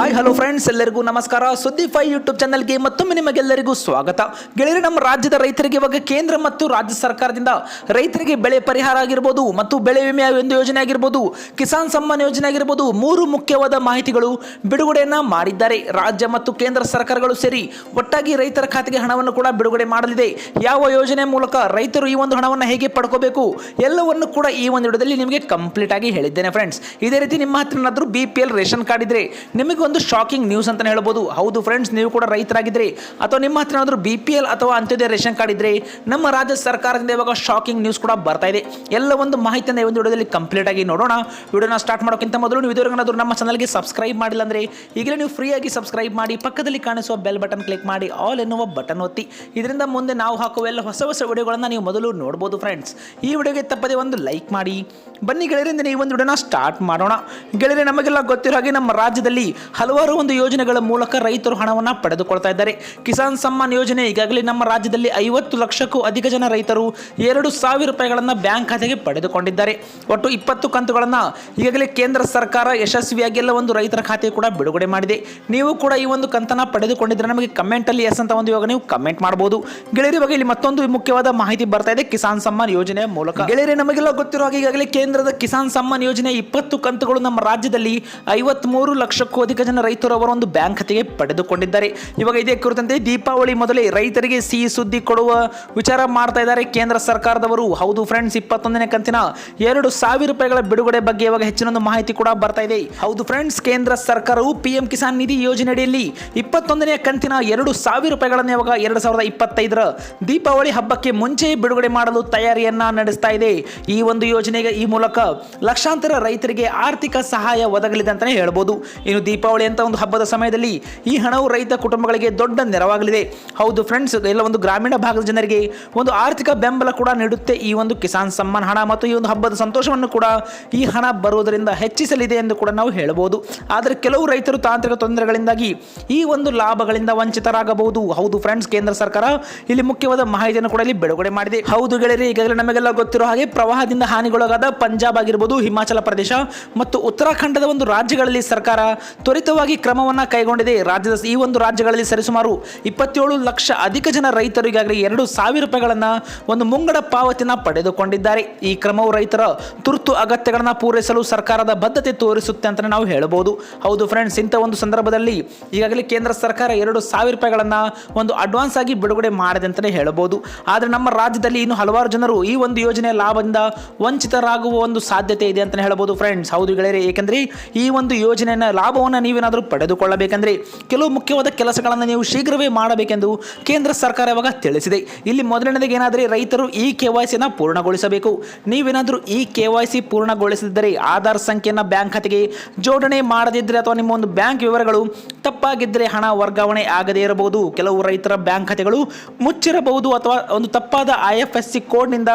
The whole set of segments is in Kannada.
ಹಾಯ್ ಹಲೋ ಫ್ರೆಂಡ್ಸ್ ಎಲ್ಲರಿಗೂ ನಮಸ್ಕಾರ. ಸುದ್ದಿ ಫೈ ಯೂಟ್ಯೂಬ್ ಚಾನಲ್ಗೆ ಮತ್ತೊಮ್ಮೆ ನಿಮಗೆಲ್ಲರಿಗೂ ಸ್ವಾಗತ. ಗೆಳೆಯರು, ನಮ್ಮ ರಾಜ್ಯದ ರೈತರಿಗೆ ಇವಾಗ ಕೇಂದ್ರ ಮತ್ತು ರಾಜ್ಯ ಸರ್ಕಾರದಿಂದ ರೈತರಿಗೆ ಬೆಳೆ ಪರಿಹಾರ ಆಗಿರ್ಬೋದು ಮತ್ತು ಬೆಳೆ ವಿಮೆ ಒಂದು ಯೋಜನೆ ಆಗಿರ್ಬೋದು, ಕಿಸಾನ್ ಸಮ್ಮಾನ್ ಯೋಜನೆ ಆಗಿರ್ಬೋದು, ಮೂರು ಮುಖ್ಯವಾದ ಮಾಹಿತಿಗಳು ಬಿಡುಗಡೆಯನ್ನ ಮಾಡಿದ್ದಾರೆ. ರಾಜ್ಯ ಮತ್ತು ಕೇಂದ್ರ ಸರ್ಕಾರಗಳು ಸೇರಿ ಒಟ್ಟಾಗಿ ರೈತರ ಖಾತೆಗೆ ಹಣವನ್ನು ಕೂಡ ಬಿಡುಗಡೆ ಮಾಡಲಿದೆ. ಯಾವ ಯೋಜನೆ ಮೂಲಕ ರೈತರು ಈ ಒಂದು ಹಣವನ್ನು ಹೇಗೆ ಪಡ್ಕೋಬೇಕು ಎಲ್ಲವನ್ನು ಕೂಡ ಈ ಒಂದು ವಿಡಿಯೋದಲ್ಲಿ ನಿಮಗೆ ಕಂಪ್ಲೀಟ್ ಆಗಿ ಹೇಳಿದ್ದೇನೆ ಫ್ರೆಂಡ್ಸ್ ಇದೇ ರೀತಿ ನಿಮ್ಮ ಹತ್ರ ಏನಾದರೂ B P L ration card ಇದ್ರೆ ನಿಮಗೆ ಒಂದು ಶಾಕಿಂಗ್ ನ್ಯೂಸ್ ಅಂತಲೇ ಹೇಳ್ಬೋದು. ಹೌದು ಫ್ರೆಂಡ್ಸ್ ನೀವು ಕೂಡ ರೈತರಾಗಿದ್ದರೆ ಅಥವಾ ನಿಮ್ಮ ಹತ್ರ ಏನಾದರೂ ಬಿ ಪಿ ಎಲ್ ಅಥವಾ ಅಂತ್ಯೋದಯ ರೇಷನ್ ಕಾರ್ಡ್ ಇದ್ದರೆ ನಮ್ಮ ರಾಜ್ಯ ಸರ್ಕಾರದಿಂದ ಇವಾಗ ಶಾಕಿಂಗ್ ನ್ಯೂಸ್ ಕೂಡ ಬರ್ತಾ ಇದೆ. ಎಲ್ಲ ಒಂದು ಮಾಹಿತಿಯನ್ನು ಈ ಒಂದು ವಿಡಿಯೋದಲ್ಲಿ ಕಂಪ್ಲೀಟ್ ಆಗಿ ನೋಡೋಣ. ವಿಡಿಯೋನ ಸ್ಟಾರ್ಟ್ ಮಾಡೋಕ್ಕಿಂತ ಮೊದಲು ನೀವು ಇದುವರೆಗೂ ನಮ್ಮ ಚಾನಲ್ಗೆ ಸಬ್ಸ್ಕ್ರೈಬ್ ಮಾಡಿಲ್ಲ ಅಂದರೆ, ಈಗಲೇ ನೀವು ಫ್ರೀಯಾಗಿ ಸಬ್ಸ್ಕ್ರೈಬ್ ಮಾಡಿ, ಪಕ್ಕದಲ್ಲಿ ಕಾಣಿಸುವ ಬೆಲ್ ಬಟನ್ ಕ್ಲಿಕ್ ಮಾಡಿ ಆಲ್ ಎನ್ನುವ ಬಟನ್ ಒತ್ತಿ. ಇದರಿಂದ ಮುಂದೆ ನಾವು ಹಾಕುವ ಎಲ್ಲ ಹೊಸ ಹೊಸ ವಿಡಿಯೋಗಳನ್ನು ನೀವು ಮೊದಲು ನೋಡ್ಬೋದು ಫ್ರೆಂಡ್ಸ್ ಈ ವಿಡಿಯೋಗೆ ತಪ್ಪದೆ ಒಂದು ಲೈಕ್ ಮಾಡಿ. ಬನ್ನಿ ಗೆಳೆಯರಿಂದ ಈ ಒಂದು ವಿಡಿಯೋನ ಸ್ಟಾರ್ಟ್ ಮಾಡೋಣ. ಗೆಳೆಯರೆ, ನಮಗೆಲ್ಲ ಗೊತ್ತಿರೋ ಹಾಗೆ ನಮ್ಮ ರಾಜ್ಯದಲ್ಲಿ ಹಲವಾರು ಒಂದು ಯೋಜನೆಗಳ ಮೂಲಕ ರೈತರು ಹಣವನ್ನು ಪಡೆದುಕೊಳ್ತಾ ಇದ್ದಾರೆ. ಕಿಸಾನ್ ಸಮ್ಮಾನ್ ಯೋಜನೆ ಈಗಾಗಲೇ ನಮ್ಮ ರಾಜ್ಯದಲ್ಲಿ ಐವತ್ತು ಲಕ್ಷಕ್ಕೂ ಅಧಿಕ ಜನ ರೈತರು ಎರಡು ಸಾವಿರ ರೂಪಾಯಿಗಳನ್ನು ಬ್ಯಾಂಕ್ ಖಾತೆಗೆ ಪಡೆದುಕೊಂಡಿದ್ದಾರೆ. ಒಟ್ಟು ಇಪ್ಪತ್ತು ಕಂತುಗಳನ್ನು ಈಗಾಗಲೇ ಕೇಂದ್ರ ಸರ್ಕಾರ ಯಶಸ್ವಿಯಾಗಿ ಎಲ್ಲ ಒಂದು ರೈತರ ಖಾತೆ ಕೂಡ ಬಿಡುಗಡೆ ಮಾಡಿದೆ. ನೀವು ಕೂಡ ಈ ಒಂದು ಕಂತನ ಪಡೆದುಕೊಂಡಿದ್ದರೆ ನಮಗೆ ಕಮೆಂಟಲ್ಲಿ ಎಸ್ ಅಂತ ಒಂದು ಇವಾಗ ನೀವು ಕಮೆಂಟ್ ಮಾಡಬಹುದು ಗೆಳೆಯರಿ ಬಗ್ಗೆ ಇಲ್ಲಿ ಮತ್ತೊಂದು ಮುಖ್ಯವಾದ ಮಾಹಿತಿ ಬರ್ತಾ ಇದೆ ಕಿಸಾನ್ ಸಮ್ಮಾನ್ ಯೋಜನೆಯ ಮೂಲಕ. ಗೆಳೆಯರೆ, ನಮಗೆಲ್ಲ ಗೊತ್ತಿರೋ ಹಾಗೆ ಈಗಾಗಲೇ ಕೇಂದ್ರದ ಕಿಸಾನ್ ಸಮ್ಮಾನ್ ಯೋಜನೆ ಇಪ್ಪತ್ತು ಕಂತುಗಳು ನಮ್ಮ ರಾಜ್ಯದಲ್ಲಿ ಐವತ್ಮೂರು ಲಕ್ಷಕ್ಕೂ ಅಧಿಕ ಜನ ರೈತರು ಅವರ ಒಂದು ಬ್ಯಾಂಕ್ ಖಾತೆಗೆ ಪಡೆದುಕೊಂಡಿದ್ದಾರೆ. ಇವಾಗ ಇದೇ ಕುರಿತಂತೆ ದೀಪಾವಳಿ ಮೊದಲೇ ರೈತರಿಗೆ ಸಿಹಿ ಸುದ್ದಿ ಕೊಡುವ ವಿಚಾರ ಮಾಡ್ತಾ ಇದ್ದಾರೆ ಕೇಂದ್ರ ಸರ್ಕಾರದವರು. ಹೌದು ಫ್ರೆಂಡ್ಸ್ ಇಪ್ಪತ್ತೊಂದನೇ ಕಂತಿನ ಎರಡು ಸಾವಿರ ರೂಪಾಯಿಗಳ ಬಿಡುಗಡೆ ಬಗ್ಗೆ ಇವಾಗ ಹೆಚ್ಚಿನ ಒಂದು ಮಾಹಿತಿ ಕೂಡ ಬರ್ತಾ ಇದೆ. ಹೌದು ಫ್ರೆಂಡ್ಸ್ ಕೇಂದ್ರ ಸರ್ಕಾರವು ಪಿಎಂ ಕಿಸಾನ್ ನಿಧಿ ಯೋಜನೆಯಡಿಯಲ್ಲಿ ಇಪ್ಪತ್ತೊಂದನೇ ಕಂತಿನ ಎರಡು ಸಾವಿರ ರೂಪಾಯಿಗಳನ್ನು ಇವಾಗ ಎರಡು ಸಾವಿರದ ಇಪ್ಪತ್ತೈದರ ದೀಪಾವಳಿ ಹಬ್ಬಕ್ಕೆ ಮುಂಚೆ ಬಿಡುಗಡೆ ಮಾಡಲು ತಯಾರಿಯನ್ನ ನಡೆಸ್ತಾ ಇದೆ. ಈ ಒಂದು ಯೋಜನೆಗೆ ಈ ಮೂಲಕ ಲಕ್ಷಾಂತರ ರೈತರಿಗೆ ಆರ್ಥಿಕ ಸಹಾಯ ಒದಗಲಿದೆ ಅಂತಾನೆ ಹೇಳ್ಬೋದು. ಇನ್ನು ದೀಪಾವಳಿ ಅಂತ ಒಂದು ಹಬ್ಬದ ಸಮಯದಲ್ಲಿ ಈ ಹಣವು ರೈತ ಕುಟುಂಬಗಳಿಗೆ ದೊಡ್ಡ ನೆರವಾಗಲಿದೆ. ಹೌದು ಫ್ರೆಂಡ್ಸ್ ಎಲ್ಲ ಒಂದು ಗ್ರಾಮೀಣ ಭಾಗದ ಜನರಿಗೆ ಒಂದು ಆರ್ಥಿಕ ಬೆಂಬಲ ಕೂಡ ನೀಡುತ್ತೆ ಈ ಒಂದು ಕಿಸಾನ್ ಸಮ್ಮಾನ್ ಹಣ ಮತ್ತು ಈ ಒಂದು ಹಬ್ಬದ ಸಂತೋಷವನ್ನು ಕೂಡ ಈ ಹಣ ಬರುವುದರಿಂದ ಹೆಚ್ಚಿಸಲಿದೆ ಎಂದು ಕೂಡ ನಾವು ಹೇಳಬಹುದು ಆದರೆ ಕೆಲವು ರೈತರು ತಾಂತ್ರಿಕ ತೊಂದರೆಗಳಿಂದಾಗಿ ಈ ಒಂದು ಲಾಭಗಳಿಂದ ವಂಚಿತರಾಗಬಹುದು. ಹೌದು ಫ್ರೆಂಡ್ಸ್ ಕೇಂದ್ರ ಸರ್ಕಾರ ಇಲ್ಲಿ ಮುಖ್ಯವಾದ ಮಾಹಿತಿಯನ್ನು ಕೂಡ ಇಲ್ಲಿ ಬಿಡುಗಡೆ ಮಾಡಿದೆ. ಹೌದು ಗೆಳೆಯರೆ, ಈಗಾಗಲೇ ನಮಗೆಲ್ಲ ಗೊತ್ತಿರೋ ಹಾಗೆ ಪ್ರವಾಹದಿಂದ ಹಾನಿಗೊಳಗಾದ ಪಂಜಾಬ್ ಆಗಿರ್ಬೋದು, ಹಿಮಾಚಲ ಪ್ರದೇಶ ಮತ್ತು ಉತ್ತರಾಖಂಡದ ಒಂದು ರಾಜ್ಯಗಳಲ್ಲಿ ಸರ್ಕಾರ ತ್ವರಿತವಾಗಿ ಕ್ರಮವನ್ನು ಕೈಗೊಂಡಿದೆ. ರಾಜ್ಯದ ಈ ಒಂದು ರಾಜ್ಯಗಳಲ್ಲಿ ಸರಿಸುಮಾರು ಇಪ್ಪತ್ತೇಳು ಲಕ್ಷ ಅಧಿಕ ಜನ ರೈತರು ಈಗಾಗಲೇ ಎರಡು ಸಾವಿರ ರೂಪಾಯಿಗಳನ್ನು ಒಂದು ಮುಂಗಡ ಪಾವತಿನ ಪಡೆದುಕೊಂಡಿದ್ದಾರೆ. ಈ ಕ್ರಮವು ರೈತರ ತುರ್ತು ಅಗತ್ಯಗಳನ್ನು ಪೂರೈಸಲು ಸರ್ಕಾರದ ಬದ್ಧತೆ ತೋರಿಸುತ್ತೆ ಅಂತ ನಾವು ಹೇಳಬಹುದು. ಹೌದು ಫ್ರೆಂಡ್ಸ್ ಇಂಥ ಒಂದು ಸಂದರ್ಭದಲ್ಲಿ ಈಗಾಗಲೇ ಕೇಂದ್ರ ಸರ್ಕಾರ ಎರಡು ಸಾವಿರ ರೂಪಾಯಿಗಳನ್ನು ಒಂದು ಅಡ್ವಾನ್ಸ್ ಆಗಿ ಬಿಡುಗಡೆ ಮಾಡಿದೆ ಅಂತಲೇ ಹೇಳಬಹುದು. ಆದರೆ ನಮ್ಮ ರಾಜ್ಯದಲ್ಲಿ ಇನ್ನು ಹಲವಾರು ಜನರು ಈ ಒಂದು ಯೋಜನೆಯ ಲಾಭದಿಂದ ವಂಚಿತರಾಗುವ ಒಂದು ಸಾಧ್ಯತೆ ಇದೆ ಅಂತಲೇ ಹೇಳಬಹುದು ಫ್ರೆಂಡ್ಸ್ ಹೌದು ಗೆಳೆಯರೇ, ಏಕೆಂದರೆ ಈ ಒಂದು ಯೋಜನೆಯ ಲಾಭವನ್ನು ನೀವೇನಾದರೂ ಪಡೆದುಕೊಳ್ಳಬೇಕೆಂದರೆ ಕೆಲವು ಮುಖ್ಯವಾದ ಕೆಲಸಗಳನ್ನು ನೀವು ಶೀಘ್ರವೇ ಮಾಡಬೇಕೆಂದು ಕೇಂದ್ರ ಸರ್ಕಾರ ಇವಾಗ ತಿಳಿಸಿದೆ. ಇಲ್ಲಿ ಮೊದಲನೇದಾಗಿ ಏನಾದರೆ ರೈತರು ಈ ಕೆ ವೈ ಸಿನ ಪೂರ್ಣಗೊಳಿಸಬೇಕು. ನೀವೇನಾದರೂ ಈ ಕೆ ವೈ ಸಿ ಪೂರ್ಣಗೊಳಿಸಿದ್ದರೆ ಆಧಾರ್ ಸಂಖ್ಯೆಯನ್ನು ಬ್ಯಾಂಕ್ ಖಾತೆಗೆ ಜೋಡಣೆ ಮಾಡದಿದ್ದರೆ ಅಥವಾ ನಿಮ್ಮ ಒಂದು ಬ್ಯಾಂಕ್ ವಿವರಗಳು ತಪ್ಪಾಗಿದ್ದರೆ ಹಣ ವರ್ಗಾವಣೆ ಆಗದೇ ಇರಬಹುದು. ಕೆಲವು ರೈತರ ಬ್ಯಾಂಕ್ ಖಾತೆಗಳು ಮುಚ್ಚಿರಬಹುದು ಅಥವಾ ಒಂದು ತಪ್ಪಾದ ಐ ಎಫ್ ಎಸ್ ಸಿ ಕೋಡ್ನಿಂದ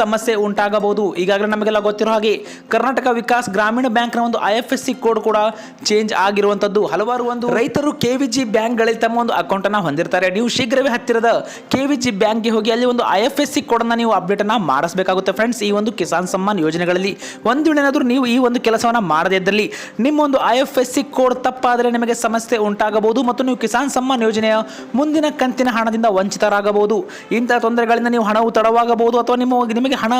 ಸಮಸ್ಯೆ ಉಂಟಾಗಬಹುದು. ಈಗಾಗಲೇ ನಮಗೆಲ್ಲ ಗೊತ್ತಿರೋ ಹಾಗೆ ಕರ್ನಾಟಕ ವಿಕಾಸ್ ಗ್ರಾಮೀಣ ಬ್ಯಾಂಕ್ನ ಒಂದು I F S C code ಕೂಡ ಚೇಂಜ್ ಆಗಿರುವಂಥದ್ದು ಹಲವಾರು ಒಂದು ರೈತರು ಕೆ ವಿ ಜಿ ಬ್ಯಾಂಕ್ಗಳಲ್ಲಿ ತಮ್ಮ ಒಂದು ಅಕೌಂಟನ್ನು ಹೊಂದಿರ್ತಾರೆ. ನೀವು ಶೀಘ್ರವೇ ಹತ್ತಿರದ ಕೆ ವಿ ಜಿ ಬ್ಯಾಂಕ್ಗೆ ಹೋಗಿ ಅಲ್ಲಿ ಒಂದು ಐ ಎಫ್ ಎಸ್ ಸಿ ಕೋಡನ್ನು ನೀವು ಅಪ್ಡೇಟನ್ನು ಮಾಡಿಸಬೇಕಾಗುತ್ತೆ. ಫ್ರೆಂಡ್ಸ್ ಈ ಒಂದು ಕಿಸಾನ್ ಸಮ್ಮಾನ್ ಯೋಜನೆಗಳಲ್ಲಿ ಒಂದು ವೇಳೆ ಏನಾದರೂ ನೀವು ಈ ಒಂದು ಕೆಲಸವನ್ನು ಮಾಡದೇ ಇದ್ದಲ್ಲಿ ನಿಮ್ಮ ಒಂದು I F S C code ತಪ್ಪಾದರೆ ನಿಮಗೆ ಸಮಸ್ಯೆ ಉಂಟಾಗಬಹುದು ಮತ್ತು ನೀವು ಕಿಸಾನ್ ಸಮ್ಮಾನ್ ಯೋಜನೆಯ ಮುಂದಿನ ಕಂತಿನ ಹಣದಿಂದ ವಂಚಿತರಾಗಬಹುದು. ಇಂತಹ ತೊಂದರೆಗಳಿಂದ ನೀವು ಹಣವು ತಡವಾಗಬಹುದು ಅಥವಾ ನಿಮ್ಮ ನಿಮಗೆ ಹಣ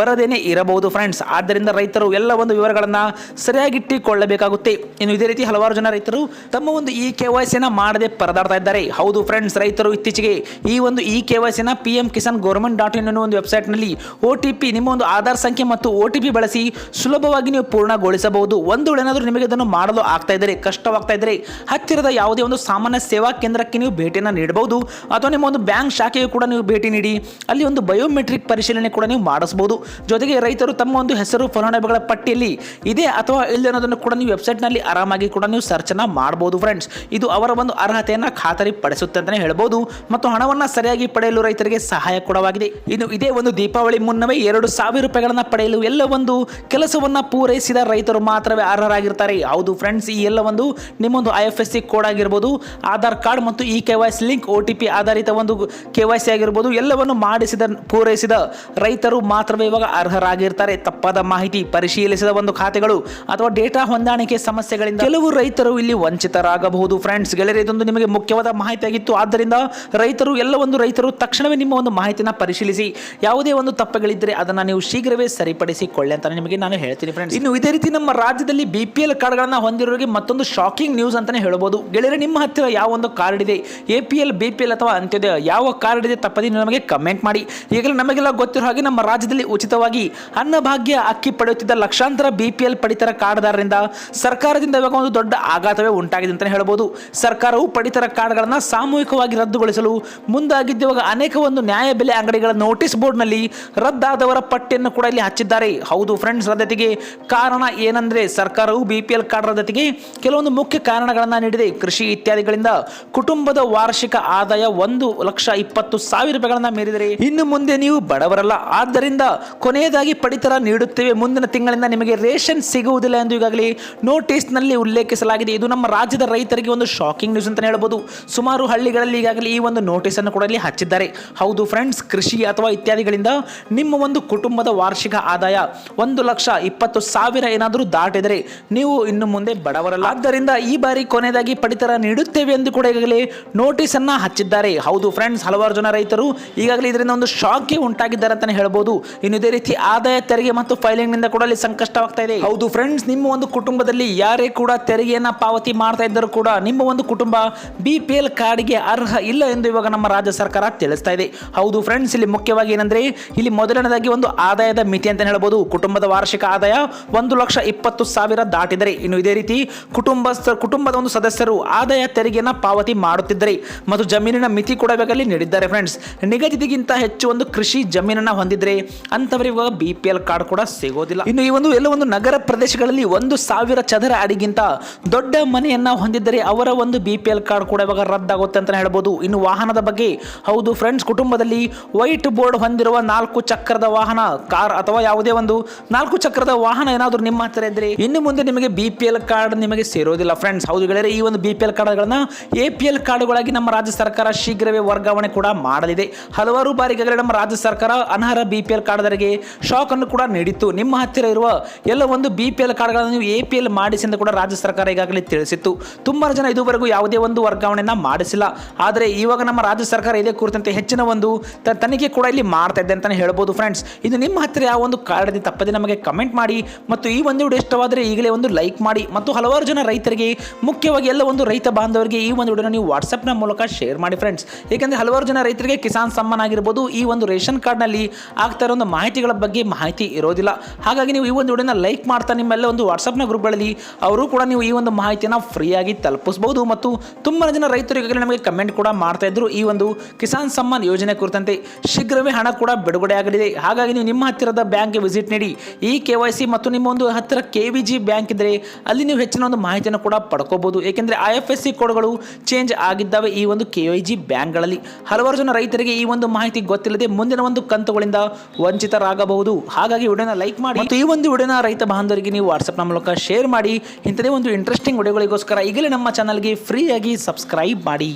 ಬರದೇನೆ ಇರಬಹುದು ಫ್ರೆಂಡ್ಸ್ ಆದ್ದರಿಂದ ರೈತರು ಎಲ್ಲ ಒಂದು ವಿವರಗಳನ್ನು ಸರಿಯಾಗಿಟ್ಟಿಕೊಳ್ಳಬೇಕಾಗುತ್ತೆ ಇನ್ನು ಇದೇ ರೀತಿ ಹಲವಾರು ಜನ ರೈತರು ತಮ್ಮ ಒಂದು ಇ ಕೆ ವೈ ಸಿನ ಮಾಡದೆ ಪರದಾಡ್ತಾ ಇದ್ದಾರೆ. ಹೌದು ಫ್ರೆಂಡ್ಸ್ ರೈತರು ಇತ್ತೀಚೆಗೆ ಈ ಒಂದು ಇ ಕೆ ವೈ ಸಿನ P M Kisan government dot in ಅನ್ನೋ ಒಂದು ವೆಬ್ಸೈಟ್ನಲ್ಲಿ ಒ ಟಿ ಪಿ ನಿಮ್ಮ ಒಂದು ಆಧಾರ್ ಸಂಖ್ಯೆ ಮತ್ತು ಒ ಟಿ ಪಿ ಬಳಸಿ ಸುಲಭವಾಗಿ ನೀವು ಪೂರ್ಣಗೊಳಿಸಬಹುದು. ಒಂದು ಏನಾದರೂ ನಿಮಗೆ ಇದನ್ನು ಮಾಡಲು ಆಗ್ತಾ ಇದ್ದರೆ, ಕಷ್ಟವಾಗ್ತಾ ಇದ್ದರೆ ಹತ್ತಿರದ ಯಾವುದೇ ಒಂದು ಸಾಮಾನ್ಯ ಸೇವಾ ಕೇಂದ್ರಕ್ಕೆ ನೀವು ಭೇಟಿಯನ್ನು ನೀಡಬಹುದು. ಅಥವಾ ನಿಮ್ಮ ಒಂದು ಬ್ಯಾಂಕ್ ಶಾಖೆಗೆ ಕೂಡ ನೀವು ಭೇಟಿ ನೀಡಿ, ಅಲ್ಲಿ ಒಂದು ಬಯೋಮೆಟ್ರಿಕ್ ಪರಿಶೀಲನೆ ಕೂಡ ನೀವು ಮಾಡಿಸಬಹುದು. ಜೊತೆಗೆ ರೈತರು ತಮ್ಮ ಒಂದು ಹೆಸರು, ಫಲಾನುಭವಿಗಳ ಪಟ್ಟಿಯಲ್ಲಿ ಇದೆ ಅಥವಾ ಇಲ್ಲದೆ ಅನ್ನೋದನ್ನು ಕೂಡ ನೀವು ವೆಬ್ಸೈಟ್ನಲ್ಲಿ ಆರಾಮಾಗಿ ಕೂಡ ನೀವು ಸರ್ಚನ್ನು ಮಾಡಬಹುದು ಫ್ರೆಂಡ್ಸ್ ಇದು ಅವರ ಒಂದು ಅರ್ಹತೆಯನ್ನು ಖಾತರಿ ಪಡಿಸುತ್ತೆ ಅಂತಲೇ ಹೇಳ್ಬೋದು. ಮತ್ತು ಹಣವನ್ನು ಸರಿಯಾಗಿ ಪಡೆಯಲು ರೈತರಿಗೆ ಸಹಾಯ ಕೂಡವಾಗಿದೆ. ಇನ್ನು ಇದೇ ಒಂದು ದೀಪಾವಳಿ ಮುನ್ನವೇ ಎರಡು ಸಾವಿರ ರೂಪಾಯಿಗಳನ್ನು ಪಡೆಯಲು ಎಲ್ಲ ಒಂದು ಕೆಲಸವನ್ನು ಪೂರೈಸಿದ ರೈತರು ಮಾತ್ರವೇ ಅರ್ಹರಾಗಿರ್ತಾರೆ. ಹೌದು ಫ್ರೆಂಡ್ಸ್ ಈ ಎಲ್ಲ ಒಂದು ನಿಮ್ಮೊಂದು ಐ ಎಸ್ ಸಿ ಕೋಡ್ ಆಗಿರ್ಬೋದು, ಆಧಾರ್ ಕಾರ್ಡ್ ಮತ್ತು E K Y C link, O T P ಆಧಾರಿತ ಒಂದು ಕೆ ವೈ ಸಿ ಆಗಿರ್ಬೋದು, ಎಲ್ಲವನ್ನು ಮಾಡಿಸಿದ, ಪೂರೈಸಿದ ರೈತರು ಮಾತ್ರವೇ ಇವಾಗ ಅರ್ಹರಾಗಿರ್ತಾರೆ. ತಪ್ಪಾದ ಮಾಹಿತಿ ಪರಿಶೀಲಿಸಿದ ಒಂದು ಖಾತೆಗಳು ಅಥವಾ ಡೇಟಾ ಹೊಂದಾಣಿಕೆ ಸಮಸ್ಯೆಗಳಿಂದ ಕೆಲವು ರೈತರು ಇಲ್ಲಿ ವಂಚಿತರಾಗಬಹುದು. ಫ್ರೆಂಡ್ಸ್, ಗೆಳೆಯರೆ, ಇದೊಂದು ನಿಮಗೆ ಮುಖ್ಯವಾದ ಮಾಹಿತಿಯಾಗಿತ್ತು. ಆದ್ದರಿಂದ ರೈತರು, ಎಲ್ಲ ಒಂದು ರೈತರು ತಕ್ಷಣವೇ ನಿಮ್ಮ ಒಂದು ಮಾಹಿತಿನ ಪರಿಶೀಲಿಸಿ. ಯಾವುದೇ ಒಂದು ತಪ್ಪುಗಳಿದ್ದರೆ ಅದನ್ನು ನೀವು ಶೀಘ್ರವೇ ಸರಿಪಡಿಸಿಕೊಳ್ಳಿ ಅಂತ ನಿಮಗೆ ನಾನು ಹೇಳ್ತೀನಿ. ಫ್ರೆಂಡ್ಸ್, ಇನ್ನು ಇದೇ ರೀತಿ ನಮ್ಮ ರಾಜ್ಯದಲ್ಲಿ ಬಿ ಪಿ ಎಲ್ ಕಾರ್ಡ್ಗಳನ್ನು ಹೊಂದಿರೋರಿಗೆ ಮತ್ತೊಂದು ಶಾಕಿಂಗ್ ನ್ಯೂಸ್ ಅಂತಾನೆ ಹೇಳ್ಬೋದು. ಗೆಳೆಯರೆ, ನಿಮ್ಮ ಹತ್ತಿರ ಯಾವ ಒಂದು ಕಾರ್ಡ್ ಇದೆ? A P L B P L ಅಥವಾ ಅಂತ್ಯೋದಯ ಯಾವ ಕಾರ್ಡ್ ಇದೆ ತಪ್ಪದೆ ನಮಗೆ ಕಮೆಂಟ್ ಮಾಡಿ. ಈಗಲೇ ನಮಗೆಲ್ಲ ಗೊತ್ತಿರೋ ಹಾಗೆ ನಮ್ಮ ರಾಜ್ಯದಲ್ಲಿ ಉಚಿತವಾಗಿ ಅನ್ನಭಾಗ್ಯ ಅಕ್ಕಿ ಪಡೆಯುತ್ತಿದ್ದ ಲಕ್ಷಾಂತರ ಬಿ ಪಿ ಎಲ್ ಪಡಿತರ ಕಾರ್ಡ್ದಾರರಿಂದ ಸರ್ಕಾರದಿಂದ ಇವಾಗ ಒಂದು ದೊಡ್ಡ ಆಘಾತವೇ ಉಂಟಾಗಿದೆ ಅಂತಲೇ ಹೇಳ್ಬೋದು. ಸರ್ಕಾರವು ಪಡಿತರ ಕಾರ್ಡ್ಗಳನ್ನು ಸಾಮೂಹಿಕವಾಗಿ ರದ್ದುಗೊಳಿಸಲು ಮುಂದಾಗಿದ್ದಾಗ ಅನೇಕ ಒಂದು ನ್ಯಾಯ ಬೆಲೆ ಅಂಗಡಿಗಳ ನೋಟಿಸ್ ಬೋರ್ಡ್ನಲ್ಲಿ ರದ್ದಾದವರ ಪಟ್ಟಿಯನ್ನು ಕೂಡ ಇಲ್ಲಿ ಹಚ್ಚಿದ್ದಾರೆ. ಹೌದು ಫ್ರೆಂಡ್ಸ್ ರದ್ದತಿಗೆ ಕಾರಣ ಏನಂದರೆ ಸರ್ಕಾರವು ಬಿ ಪಿ ಎಲ್ ಕಾರ್ಡ್ ರದ್ದತಿಗೆ ಕೆಲವೊಂದು ಮುಖ್ಯ ಕಾರಣಗಳನ್ನು ನೀಡಿದೆ. ಕೃಷಿ ಇತ್ಯಾದಿಗಳಿಂದ ಕುಟುಂಬದ ವಾರ್ಷಿಕ ಆದಾಯ ಒಂದು ಲಕ್ಷ ಇಪ್ಪತ್ತು ಸಾವಿರ ರೂಪಾಯಿಗಳನ್ನ ಮೀರಿದರೆ ಇನ್ನು ಮುಂದೆ ನೀವು ಬಡವರಲ್ಲ. ಆದ್ದರಿಂದ ಕೊನೆಯದಾಗಿ ಪಡಿತರ ನೀಡುತ್ತೇವೆ. ಮುಂದಿನ ತಿಂಗಳಿಂದ ನಿಮಗೆ ರೇಷನ್ ಸಿಗುವುದಿಲ್ಲ ಎಂದು ಈಗಾಗಲೇ ನೋಟಿಸ್ನಲ್ಲಿ ಉಲ್ಲೇಖಿಸಲಾಗಿದೆ. ಇದು ನಮ್ಮ ರಾಜ್ಯದ ರೈತರಿಗೆ ಒಂದು ಶಾಕಿಂಗ್ ನ್ಯೂಸ್ ಅಂತಲೇ ಹೇಳಬಹುದು ಸುಮಾರು ಹಳ್ಳಿಗಳಲ್ಲಿ ಈಗಾಗಲೇ ಈ ಒಂದು ನೋಟಿಸ್ ಅನ್ನು ಕೂಡ ಇಲ್ಲಿ ಹಚ್ಚಿದ್ದಾರೆ. ಹೌದು ಫ್ರೆಂಡ್ಸ್ ಕೃಷಿ ಅಥವಾ ಇತ್ಯಾದಿಗಳಿಂದ ನಿಮ್ಮ ಒಂದು ಕುಟುಂಬದ ವಾರ್ಷಿಕ ಆದಾಯ ಒಂದು ಲಕ್ಷ ಇಪ್ಪತ್ತು ಸಾವಿರ ಏನಾದರೂ ದಾಟಿದರೆ ನೀವು ಇನ್ನು ಮುಂದೆ ಬಡವರಲ್ಲ. ಆದ್ದರಿಂದ ಈ ಬಾರಿ ಕೊನೆಯದಾಗಿ ಪಡಿತರ ನೀಡುತ್ತೇವೆ ಎಂದು ಕೂಡ ಈಗಾಗಲೇ ನೋಟಿಸ್ ಅನ್ನ ಹಚ್ಚಿದ್ದಾರೆ. ಹೌದು ಫ್ರೆಂಡ್ಸ್ ಹಲವಾರು ಜನ ರೈತರು ಈಗಾಗಲೇ ಇದರಿಂದ ಒಂದು ಶಾಕ್ಗೆ ಉಂಟಾಗಿದ್ದಾರೆ ಅಂತಾನೆ ಹೇಳ್ಬೋದು. ಇನ್ನು ಇದೇ ರೀತಿ ಆದಾಯ ತೆರಿಗೆ ಮತ್ತು ಫೈಲಿಂಗ್ನಿಂದ ಕೂಡ ಅಲ್ಲಿ ಸಂಕಷ್ಟವಾಗ್ತಾ ಇದೆ. ಹೌದು ಫ್ರೆಂಡ್ಸ್ ನಿಮ್ಮ ಒಂದು ಕುಟುಂಬದಲ್ಲಿ ಯಾರೇ ಕೂಡ ತೆರಿಗೆಯನ್ನ ಪಾವತಿ ಮಾಡ್ತಾ ಇದ್ದರೂ ಕೂಡ ನಿಮ್ಮ ಒಂದು ಕುಟುಂಬ ಬಿ ಪಿ ಎಲ್ ಕಾರ್ಡ್ಗೆ ಅರ್ಹ ಇಲ್ಲ ಎಂದು ಇವಾಗ ನಮ್ಮ ರಾಜ್ಯ ಸರ್ಕಾರ ತಿಳಿಸ್ತಾ ಇದೆ. ಹೌದು ಫ್ರೆಂಡ್ಸ್ ಇಲ್ಲಿ ಮುಖ್ಯವಾಗಿ ಏನಂದ್ರೆ ಇಲ್ಲಿ ಮೊದಲನೇದಾಗಿ ಒಂದು ಆದಾಯದ ಮಿತಿ ಅಂತ ಹೇಳ್ಬೋದು. ಕುಟುಂಬದ ವಾರ್ಷಿಕ ಆದಾಯ ಒಂದು ಲಕ್ಷ ಇಪ್ಪತ್ತು ಸಾವಿರ ದಾಟಿದರೆ. ಇನ್ನು ಇದೇ ರೀತಿ ಕುಟುಂಬ ಕುಟುಂಬದ ಒಂದು ಸದಸ್ಯರು ಆದಾಯ ತೆರಿಗೆನ ಪಾವತಿ ಮಾಡುತ್ತಿದ್ದರೆ ಮತ್ತು ಜಮೀನಿನ ಮಿತಿ ಕೂಡ ಇವಾಗಲ್ಲಿ ನೀಡಿದ್ದಾರೆ ಫ್ರೆಂಡ್ಸ್ ನಿಗದಿಗಿಂತ ಹೆಚ್ಚು ಒಂದು ಕೃಷಿ ಜಮೀನನ್ನ ಹೊಂದಿದ್ರೆ ಅಂತವರಿಗೆ ಇವಾಗ ಬಿ ಕಾರ್ಡ್ ಕೂಡ ಸಿಗೋದಿಲ್ಲ. ಇನ್ನು ಈ ಒಂದು ಎಲ್ಲ ಒಂದು ನಗರ ಪ್ರದೇಶಗಳಲ್ಲಿ ಒಂದು ಸಾವಿರ ಚದರ ಅಡಿಗಿಂತ ದೊಡ್ಡ ಮನೆಯನ್ನ ಹೊಂದಿದ್ದರೆ ಅವರ ಒಂದು ಬಿ ಕಾರ್ಡ್ ಕೂಡ ಇವಾಗ ರದ್ದಾಗುತ್ತೆ ಅಂತ ಹೇಳ್ಬೋದು. ಇನ್ನು ವಾಹನದ ಬಗ್ಗೆ ಹೌದು ಫ್ರೆಂಡ್ಸ್ ಕುಟುಂಬದಲ್ಲಿ ವೈಟ್ ಬೋರ್ಡ್ ಹೊಂದಿರುವ ನಾಲ್ಕು ಚಕ್ರದ ವಾಹನ ಕಾರ್ ಅಥವಾ ಯಾವುದೇ ಒಂದು ನಾಲ್ಕು ಚಕ್ರದ ವಾಹನ ಏನಾದರೂ ನಿಮ್ಮ ಹತ್ತಿರ ಇದ್ರೆ ಇನ್ನು ಮುಂದೆ ನಿಮಗೆ ಬಿ ಕಾರ್ಡ್ ನಿಮಗೆ ಸೇರೋದಿಲ್ಲ ಫ್ರೆಂಡ್ಸ್ ಹೌದು ಈ ಒಂದು ಬಿ ಪಿ ಎಲ್ ಕಾರ್ಡ್ಗಳನ್ನು ಎ ಪಿ ಎಲ್ ಕಾರ್ಡ್ಗಳಾಗಿ ನಮ್ಮ ರಾಜ್ಯ ಸರ್ಕಾರ ಶೀಘ್ರವೇ ವರ್ಗಾವಣೆ ಕೂಡ ಮಾಡಲಿದೆ. ಹಲವಾರು ಬಾರಿಗಾಗಲೇ ನಮ್ಮ ರಾಜ್ಯ ಸರ್ಕಾರ ಅನರ್ಹ ಬಿ ಪಿ ಎಲ್ ಕಾರ್ಡ್ದರಿಗೆ ಶಾಕ್ ಅನ್ನು ಕೂಡ ನೀಡಿತ್ತು. ನಿಮ್ಮ ಹತ್ತಿರ ಇರುವ ಎಲ್ಲ ಒಂದು ಬಿ ಪಿ ಎಲ್ ಕಾರ್ಡ್ಗಳನ್ನು ನೀವು ಎ ಪಿ ಎಲ್ ಮಾಡಿಸಿ ಕೂಡ ರಾಜ್ಯ ಸರ್ಕಾರ ಈಗಾಗಲೇ ತಿಳಿಸಿತ್ತು. ತುಂಬಾ ಜನ ಇದುವರೆಗೂ ಯಾವುದೇ ಒಂದು ವರ್ಗಾವಣೆಯನ್ನು ಮಾಡಿಸಿಲ್ಲ. ಆದರೆ ಇವಾಗ ನಮ್ಮ ರಾಜ್ಯ ಸರ್ಕಾರ ಇದೇ ಕುರಿತಂತೆ ಹೆಚ್ಚಿನ ಒಂದು ತನಿಖೆ ಕೂಡ ಇಲ್ಲಿ ಮಾಡ್ತಾ ಇದೆ ಅಂತಲೇ ಹೇಳ್ಬೋದು ಫ್ರೆಂಡ್ಸ್ ಇದು ನಿಮ್ಮ ಹತ್ತಿರ ಯಾವ ಒಂದು ಕಾರ್ಡ್ ತಪ್ಪದೆ ನಮಗೆ ಕಮೆಂಟ್ ಮಾಡಿ ಮತ್ತು ಈ ಒಂದು ವಿಡಿಯೋ ಇಷ್ಟವಾದರೆ ಈಗಲೇ ಒಂದು ಲೈಕ್ ಮಾಡಿ ಮತ್ತು ಹಲವಾರು ಜನ ರೈತರಿಗೆ ಮುಖ್ಯವಾಗಿ ಎಲ್ಲ ಒಂದು ರೈತ ಬಾಂಧವರಿಗೆ ಈ ಒಂದು ವಿಡಿಯೋನ ನೀವು ವಾಟ್ಸಪ್ನ ಮೂಲಕ ಶೇರ್ ಮಾಡಿ ಫ್ರೆಂಡ್ಸ್ ಏಕೆಂದರೆ ಹಲವಾರು ಜನ ರೈತರಿಗೆ ಕಿಸಾನ್ ಸಮ್ಮಾನ್ ಆಗಿರ್ಬೋದು ಈ ಒಂದು ರೇಷನ್ ಕಾರ್ಡ್ನಲ್ಲಿ ಆಗ್ತಾ ಇರೋ ಒಂದು ಮಾಹಿತಿಗಳ ಬಗ್ಗೆ ಮಾಹಿತಿ ಇರೋದಿಲ್ಲ. ಹಾಗಾಗಿ ನೀವು ಈ ಒಂದು ವಿಡಿಯೋನ ಲೈಕ್ ಮಾಡ್ತಾ ನಿಮ್ಮೆಲ್ಲ ಒಂದು ವಾಟ್ಸಪ್ನ ಗ್ರೂಪ್ಗಳಲ್ಲಿ ಅವರು ಕೂಡ ನೀವು ಈ ಒಂದು ಮಾಹಿತಿಯನ್ನ ಫ್ರೀಯಾಗಿ ತಲುಪಿಸ್ಬೋದು ಮತ್ತು ತುಂಬ ಜನ ರೈತರು ನಮಗೆ ಕಮೆಂಟ್ ಕೂಡ ಮಾಡ್ತಾ ಇದ್ರು ಈ ಒಂದು ಕಿಸಾನ್ ಸಮ್ಮಾನ್ ಯೋಜನೆ ಕುರಿತಂತೆ. ಶೀಘ್ರವೇ ಹಣ ಕೂಡ ಬಿಡುಗಡೆ ಆಗಲಿದೆ. ಹಾಗಾಗಿ ನೀವು ನಿಮ್ಮ ಹತ್ತಿರದ ಬ್ಯಾಂಕ್ಗೆ ವಿಸಿಟ್ ನೀಡಿ. ಈ ಕೆ ವೈ ಸಿ ಮತ್ತು ನಿಮ್ಮ ಒಂದು ಹತ್ತಿರ ಕೆ ವಿ ಜಿ ಬ್ಯಾಂಕ್ ಇದ್ರೆ ಅಲ್ಲಿ ನೀವು ಹೆಚ್ಚಿನ ಒಂದು ಮಾಹಿತಿಯನ್ನು ಕೂಡ ಪಡ್ಕೋಬಹುದು. ಏಕೆಂದರೆ ಐ ಎಫ್ ಎಸ್ ಸಿ ಕೋಡ್ಗಳು ಚೇಂಜ್ ಆಗಿದ್ದಾವೆ ಈ ಒಂದು ಕೆ ವೈ ಜಿ ಬ್ಯಾಂಕ್ಗಳಲ್ಲಿ ಹಲವಾರು ಜನ ರೈತರಿಗೆ ಈ ಒಂದು ಮಾಹಿತಿ ಗೊತ್ತಿಲ್ಲದೆ ಮುಂದಿನ ಒಂದು ಕಂತುಗಳಿಂದ ವಂಚಿತರಾಗಬಹುದು. ಹಾಗಾಗಿ ವಿಡಿಯೋನ ಲೈಕ್ ಮಾಡಿ ಮತ್ತು ಈ ಒಂದು ವಿಡಿಯೋನ ರೈತ ಬಾಂಧವರಿಗೆ ನೀವು ವಾಟ್ಸಪ್ನ ಮೂಲಕ ಶೇರ್ ಮಾಡಿ. ಇಂಥದೇ ಒಂದು ಇಂಟ್ರೆಸ್ಟಿಂಗ್ ವಿಡಿಯೋಗಳಿಗೋಸ್ಕರ ಈಗಲೇ ನಮ್ಮ ಚಾನಲ್ಗೆ ಫ್ರೀಯಾಗಿ ಸಬ್ಸ್ಕ್ರೈಬ್ ಮಾಡಿ.